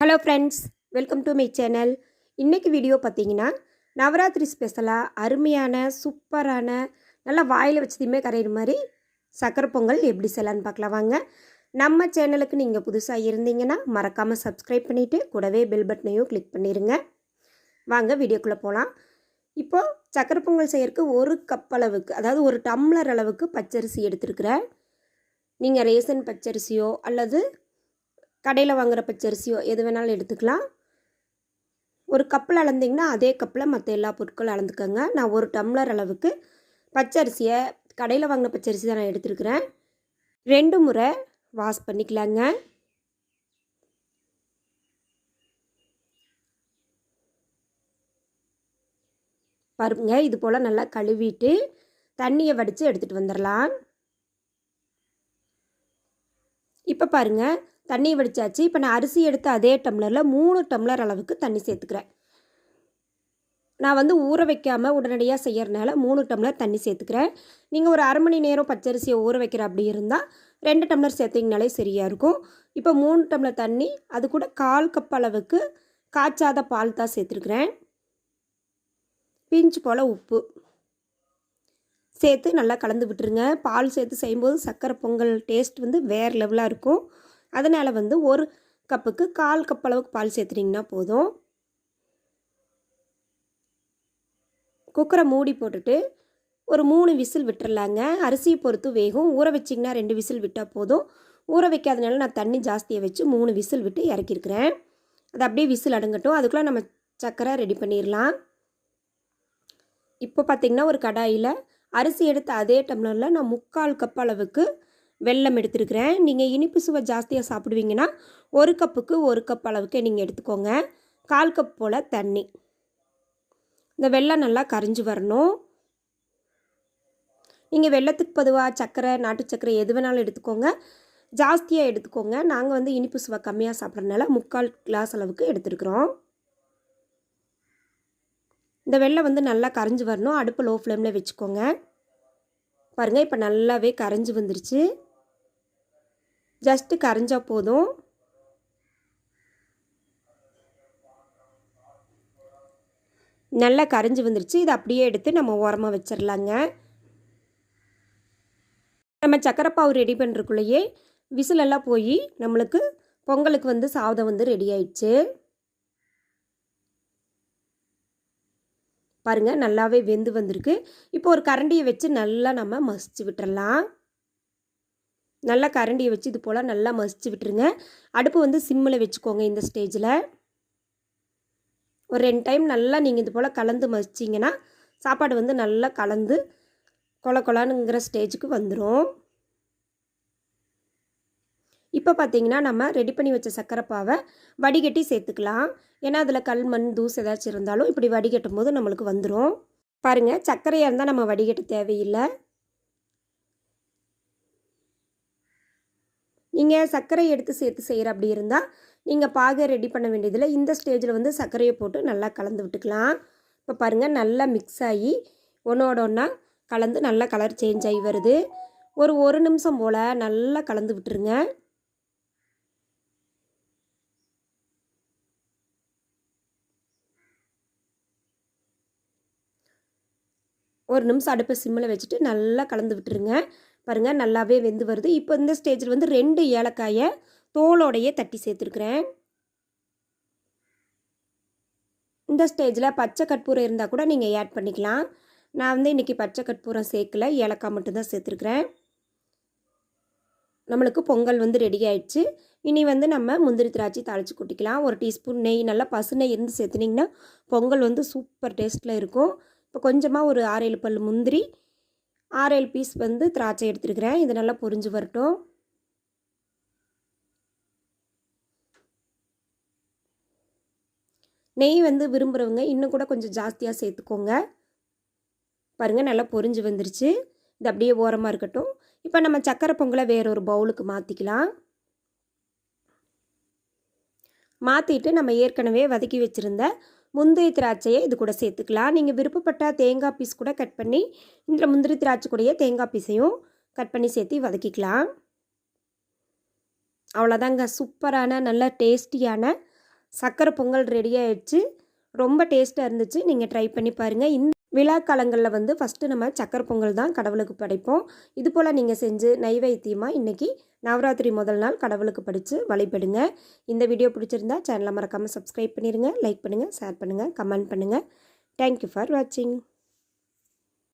Hello friends welcome to my channel இன்றைக்கி video பார்த்தீங்கன்னா நவராத்திரி ஸ்பெஷலாக அருமையான சூப்பரான நல்லா வாயில் வச்சதையுமே கரையிற மாதிரி சக்கரை பொங்கல் எப்படி செய்யலான்னு பார்க்கலாம் வாங்க. நம்ம சேனலுக்கு நீங்கள் புதுசாக இருந்தீங்கன்னா மறக்காமல் சப்ஸ்கிரைப் பண்ணிவிட்டு கூடவே பெல் பட்டனையும் கிளிக் பண்ணிடுங்க வாங்க வீடியோக்குள்ளே போகலாம் இப்போது சக்கரை பொங்கல் செய்யறதுக்கு ஒரு கப் அளவுக்கு அதாவது ஒரு டம்ளர் அளவுக்கு பச்சரிசி எடுத்துருக்குறேன் நீங்கள் ரேசன் பச்சரிசியோ அல்லது கடையில் வாங்குகிற பச்சரிசியோ எது வேணாலும் எடுத்துக்கலாம். ஒரு கப்பில் அளந்திங்கன்னா அதே கப்பில் மற்ற எல்லா பொருட்களும் அளந்துக்கோங்க. நான் ஒரு டம்ளர் அளவுக்கு பச்சரிசியை கடையில் வாங்கின பச்சரிசி தான் நான் எடுத்துருக்கிறேன். ரெண்டு முறை வாஷ் பண்ணிக்கலாங்க. பருப்புங்க இது போல் நல்லா கழுவிட்டு தண்ணியை வடித்து எடுத்துகிட்டு வந்துடலாம் இப்போ பாருங்கள் தண்ணி வடித்தாச்சு இப்போ நான் அரிசி எடுத்த அதே டம்ளரில் மூணு டம்ளர் அளவுக்கு தண்ணி சேர்த்துக்கிறேன். நான் வந்து ஊற வைக்காமல் உடனடியாக செய்யறதுனால மூணு டம்ளர் தண்ணி சேர்த்துக்கிறேன். நீங்கள் ஒரு அரை மணி நேரம் பச்சரிசியை ஊற வைக்கிற அப்படி இருந்தால் ரெண்டு டம்ளர் சேர்த்திங்கனாலே சரியாக இருக்கும். இப்போ மூணு டம்ளர் தண்ணி அது கூட கால் கப் அளவுக்கு காய்ச்சாத பால் தான் சேர்த்துருக்குறேன். பிஞ்சு போல் உப்பு. சேர்த்து நல்லா கலந்து விட்டுருங்க. பால் சேர்த்து செய்யும்போது சர்க்கரை பொங்கல் டேஸ்ட் வந்து வேறு லெவலாக இருக்கும். அதனால் வந்து ஒரு கப்புக்கு கால் கப் அளவுக்கு பால் சேர்த்துட்டிங்கன்னா போதும். குக்கரை மூடி போட்டுட்டு ஒரு மூணு விசில் விட்டுறலாங்க. அரிசியை பொறுத்து வேகும். ஊற வச்சிங்கன்னா ரெண்டு விசில் விட்டால் போதும். ஊற வைக்காதனால நான் தண்ணி ஜாஸ்தியாக வச்சு மூணு விசில் விட்டு இறக்கிருக்கிறேன் அது அப்படியே விசில் அடங்கட்டும். அதுக்குள்ளே நம்ம சக்கரை ரெடி பண்ணிடலாம். இப்போ பார்த்திங்கன்னா ஒரு கடாயில் அரிசி எடுத்த அதே டம்ளரில் நான் முக்கால் கப் அளவுக்கு வெல்லம் எடுத்துருக்கிறேன். நீங்கள் இனிப்பு சுவை ஜாஸ்தியாக சாப்பிடுவீங்கன்னா ஒரு கப்புக்கு ஒரு கப் அளவுக்கு நீங்கள் எடுத்துக்கோங்க. கால் கப் போல் தண்ணி. இந்த வெள்ளம் நல்லா கரைஞ்சி வரணும். நீங்கள் வெள்ளத்துக்கு பொதுவாக சர்க்கரை நாட்டு சர்க்கரை எது வேணாலும் எடுத்துக்கோங்க. ஜாஸ்தியாக எடுத்துக்கோங்க. நாங்கள் வந்து இனிப்பு சுவை கம்மியாக சாப்பிட்றதுனால முக்கால் கிளாஸ் அளவுக்கு எடுத்துருக்குறோம். இந்த வெள்ளம் வந்து நல்லா கரைஞ்சி வரணும். அடுப்பு லோ ஃப்ளேமில் வச்சுக்கோங்க. பாருங்கள் இப்போ நல்லாவே கரைஞ்சி வந்துருச்சு. ஜஸ்ட்டு கரைஞ்சால் போதும். நல்லா கரைஞ்சி வந்துருச்சு. இதை அப்படியே எடுத்து நம்ம ஓரமாக வச்சிடலாங்க நம்ம சக்கரை பாவு ரெடி பண்ணுறக்குள்ளேயே விசிலெல்லாம் போய் நம்மளுக்கு பொங்கலுக்கு வந்து சாதம் வந்து ரெடி ஆயிடுச்சு. பாருங்கள் நல்லாவே வெந்து வந்திருக்கு. இப்போ ஒரு கரண்டியை வச்சு நல்லா நம்ம மசிச்சு விட்டுறலாம். நல்லா கரண்டியை வச்சு இது போல் நல்லா மசிச்சு விட்டுருங்க. அடுப்பு வந்து சிம்மில் வச்சுக்கோங்க இந்த ஸ்டேஜில். ஒரு ரெண்டு டைம் நல்லா நீங்கள் இது போல் கலந்து மசிச்சிங்கன்னா சாப்பாடு வந்து நல்லா கலந்து கொல கொலானுங்கிற ஸ்டேஜுக்கு வந்துடும் இப்போ பார்த்தீங்கன்னா நம்ம ரெடி பண்ணி வச்ச சக்கரைப்பாவை வடிகட்டி சேர்த்துக்கலாம். ஏன்னா அதில் கல் மண் தூசு ஏதாச்சும் இருந்தாலும் இப்படி வடிகட்டும் போது நம்மளுக்கு வந்துடும் பாருங்கள் சர்க்கரையாக இருந்தால் நம்ம வடிகட்ட தேவையில்லை. நீங்கள் சர்க்கரை எடுத்து சேர்த்து செய்கிற அப்படி இருந்தால் நீங்கள் பாகை ரெடி பண்ண வேண்டியதில் இந்த ஸ்டேஜில் வந்து சர்க்கரையை போட்டு நல்லா கலந்து விட்டுக்கலாம். இப்போ பாருங்கள் நல்லா மிக்ஸ் ஆகி ஒன்றோட ஒன்றா கலந்து நல்லா கலர் சேஞ்ச் ஆகி வருது. ஒரு ஒரு நிமிஷம் போல் நல்லா கலந்து விட்டுருங்க. ஒரு நிமிஷம் அடுப்பை சிம்மில் வச்சுட்டு நல்லா கலந்து விட்டுருங்க. பாருங்கள் நல்லாவே வெந்து வருது. இப்போ இந்த ஸ்டேஜில் வந்து ரெண்டு ஏலக்காயை தோலோடையே தட்டி சேர்த்துருக்குறேன். இந்த ஸ்டேஜில் பச்சை கற்பூரம் இருந்தால் கூட நீங்கள் ஆட் பண்ணிக்கலாம். நான் வந்து இன்றைக்கி பச்சை கற்பூரம் சேர்க்கல ஏலக்காய் மட்டும்தான் சேர்த்துருக்குறேன். நம்மளுக்கு பொங்கல் வந்து ரெடி ஆயிடுச்சு. இனி வந்து நம்ம முந்திரி திராட்சை தாளித்து கொட்டிக்கலாம். ஒரு டீஸ்பூன் நெய் நல்லா பசு நெய் இருந்து சேர்த்துனிங்கன்னா பொங்கல் வந்து சூப்பர் டேஸ்ட்டில் இருக்கும். இப்போ கொஞ்சமாக ஒரு ஆறேழு பல் முந்திரி ஆறேழு பீஸ் வந்து திராட்சை எடுத்துருக்கிறேன். இது நல்லா பொரிஞ்சு வரட்டும். நெய் வந்து விரும்புகிறவங்க இன்னும் கூட கொஞ்சம் ஜாஸ்தியாக சேர்த்துக்கோங்க. பாருங்கள் நல்லா பொரிஞ்சு வந்துருச்சு. இது அப்படியே ஓரமாக இருக்கட்டும். இப்போ நம்ம சக்கரை பொங்கலை வேற ஒரு பவுலுக்கு மாற்றிக்கலாம் மாற்றிட்டு நம்ம ஏற்கனவே வதக்கி வச்சுருந்த முந்திரி திராட்சையை இது கூட சேர்த்துக்கலாம். நீங்கள் விருப்பப்பட்ட தேங்காய் பீஸ் கூட கட் பண்ணி இந்த முந்திரி திராட்சை கூடயே தேங்காய் பீஸையும் கட் பண்ணி சேர்த்து வதக்கிக்கலாம். அவ்வளோதாங்க. சூப்பரான நல்ல டேஸ்டியான சக்கரை பொங்கல் ரெடி ஆயிடுச்சு. ரொம்ப டேஸ்ட்டாக இருந்துச்சு. நீங்கள் ட்ரை பண்ணி பாருங்கள் இந்த விழா காலங்களில் வந்து ஃபஸ்ட்டு நம்ம சக்கரை பொங்கல் தான் கடவுளுக்கு படைப்போம். இது போல் நீங்கள் செஞ்சு நைவேத்தியமாக இன்றைக்கி நவராத்திரி முதல் நாள் கடவுளுக்கு படித்து வழிபடுங்க. இந்த வீடியோ பிடிச்சிருந்தா சேனலை மறக்காமல் சப்ஸ்கிரைப் பண்ணிடுங்க லைக் பண்ணுங்கள் ஷேர் பண்ணுங்கள் கமெண்ட் பண்ணுங்கள் தேங்க்யூ ஃபார் வாட்சிங்